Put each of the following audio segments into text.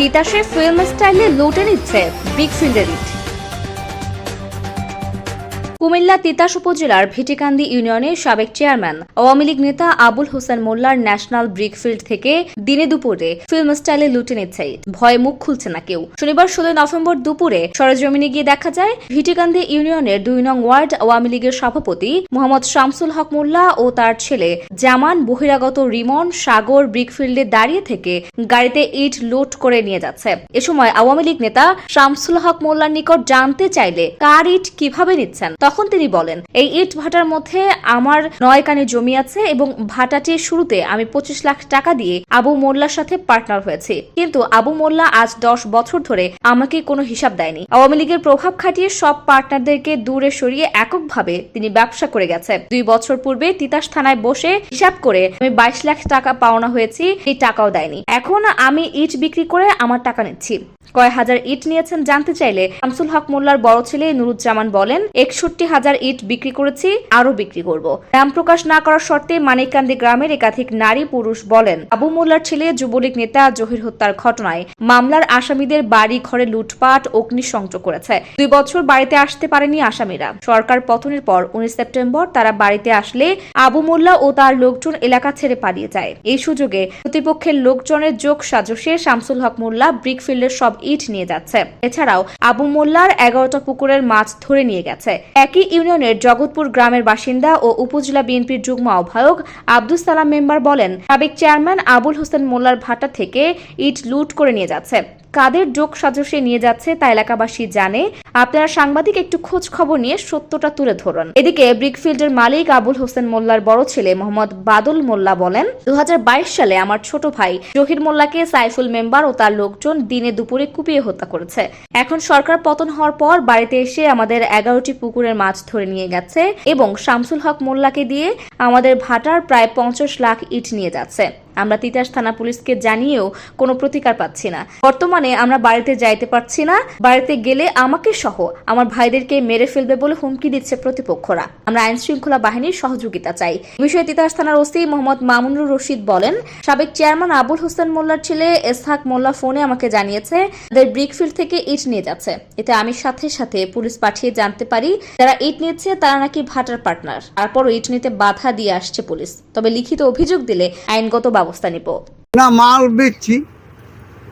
তিতাসে film স্টাইলে লুটে নিচ্ছে বিগ ফিল্ডের ইট কুমিল্লা তিতাস উপজেলার ভিটিকান্দি ইউনিয়নের সাবেক চেয়ারম্যান আওয়ামী লীগ নেতা আবুল হোসেন মোল্লার ন্যাশনাল ব্রিকফিল্ড থেকে দিনে দুপুরে ফিল্ম স্টাইলে লুটে নিচ্ছে ভয়ে মুখ খুলছে না কেউ। শনিবার ষোলোই নভেম্বর দুপুরে সরেজমিনে গিয়ে দেখা যায়, ভিটিকান্দি ইউনিয়নের দুই নং ওয়ার্ড আওয়ামী লীগের সভাপতি মোহাম্মদ শামসুল হক মোল্লা ও তার ছেলে জামান বহিরাগত রিমন সাগর ব্রিকফিল্ডে দাঁড়িয়ে থেকে গাড়িতে ইট লোড করে নিয়ে যাচ্ছে। এ সময় আওয়ামী লীগ নেতা শামসুল হক মোল্লার নিকট জানতে চাইলে কার ইট কীভাবে নিচ্ছেন? তখন তিনি বলেন, এই ইট ভাটার মধ্যে আমার নয় কানে জমি আছে এবং ভাটাটির শুরুতে আমি পঁচিশ লাখ টাকা দিয়ে আবু মোল্লার সাথে পার্টনার হয়েছি। কিন্তু আবু মোল্লা আজ দশ বছর ধরে আমাকে কোনো হিসাব দেয়নি। আওয়ামী লীগের প্রভাব খাটিয়ে সব পার্টনারদেরকে দূরে সরিয়ে এককভাবে তিনি ব্যবসা করে গেছে দুই বছর পূর্বে তিতাস থানায় বসে হিসাব করে আমি বাইশ লাখ টাকা পাওনা হয়েছি এই টাকাও দেয়নি। এখন আমি ইট বিক্রি করে আমার টাকা নিচ্ছি। কয় হাজার ইট নিয়েছেন জানতে চাইলে শামসুল হক মোল্লার বড় ছেলে নুরুজ্জামান বলেন, একষট্টি হাজার ইট বিক্রি করেছি আরও বিক্রি করব। নাম প্রকাশ না করার শর্তে মানিককান্দি গ্রামের একাধিক নারী পুরুষ বলেন, আবু মোল্লার ছেলে যুবলীগ নেতা জহির হত্যার ঘটনায় মামলার আসামিদের বাড়ি, ঘরে লুটপাট, অগ্নিসংযোগ করেছে। দুই বছর বাড়িতে আসতে পারেনি আসামিরা। সরকার পতনের পর উনিশ সেপ্টেম্বর তারা বাড়িতে আসলে আবু মোল্লা ও তার লোকজন এলাকা ছেড়ে পালিয়ে যায়। এই সুযোগে প্রতিপক্ষের লোকজনের যোগ সাজসে শামসুল হক মোল্লা ব্রিকফিল্ডের সব ইট নিয়ে যাচ্ছে। এছাড়াও আবু মোল্লার এগারোটা পুকুরের মাছ ধরে নিয়ে গেছে। একই ইউনিয়নের জগৎপুর গ্রামের বাসিন্দা ও উপজেলা বিএনপির যুগ্ম আহ্বায়ক আব্দুল সালাম মেম্বার বলেন, সাবেক চেয়ারম্যান আবুল হোসেন মোল্লার ভাটা থেকে ইট লুট করে নিয়ে যাচ্ছে। কাদের যোগ সাজসে নিয়ে যাচ্ছে তা এলাকাবাসী জানে। আপনারা সাংবাদিক একটু খোঁজ খবর নিয়ে সত্যটা তুলে ধরুন। এদিকে ব্রিকফিল্ডের মালিক আবুল হোসেন মোল্লার বড় ছেলে মোহাম্মদ বাদল মোল্লা বলেন, দুহাজার বাইশ সালে আমার ছোট ভাই জহির মোল্লাকে সাইফুল মেম্বার ও তার লোকজন দিনে দুপুরে কুপিয়ে হত্যা করেছে। এখন সরকার পতন হওয়ার পর বাড়িতে এসে আমাদের এগারোটি পুকুরের মাছ ধরে নিয়ে গেছে এবং শামসুল হক মোল্লাকে দিয়ে আমাদের ভাটার প্রায় পঞ্চাশ লাখ ইট নিয়ে যাচ্ছে। আমরা তিতাস থানা পুলিশকে জানিয়েও কোনো প্রতিকার পাচ্ছি না। বর্তমানে আমরা বাড়িতে যাইতে পারছি না। বাড়িতে গেলে আমাকে সহ আমার ভাইদেরকে মেরে ফেলবে বলে হুমকি দিচ্ছে প্রতিপক্ষরা। আমরা আইন শৃঙ্খলা বাহিনীর সহযোগিতা চাই। বিষয়ে তিতাস থানার ওসি মোহাম্মদ মামুনুর রশিদ বলেন, সাবেক চেয়ারম্যান আবুল হোসেন মোল্লার ছেলে এসহাক মোল্লা ফোনে আমাকে জানিয়েছে, তাদের ব্রিকফিল্ড থেকে ইট নিয়ে যাচ্ছে। এতে আমি সাথে সাথে পুলিশ পাঠিয়ে জানতে পারি, যারা ইট নিচ্ছে তারা নাকি ভাটার পার্টনার। তারপর ইট নিতে বাধা দিয়ে আসছে পুলিশ। তবে লিখিত অভিযোগ দিলে আইনগত ব্যবস্থা নিব। না মাল বেচছি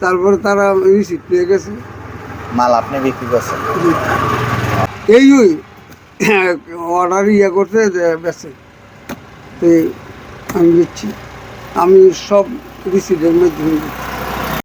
তারপরে তারা রিসিপ্ট পেয়ে গেছে। মাল আপনি বিক্রি করছেন? এই ওই অর্ডার ইয়ে করছে যে বেচে। তো আমি দিচ্ছি আমি সব রিসিপ্টের মাধ্যমে দিচ্ছি।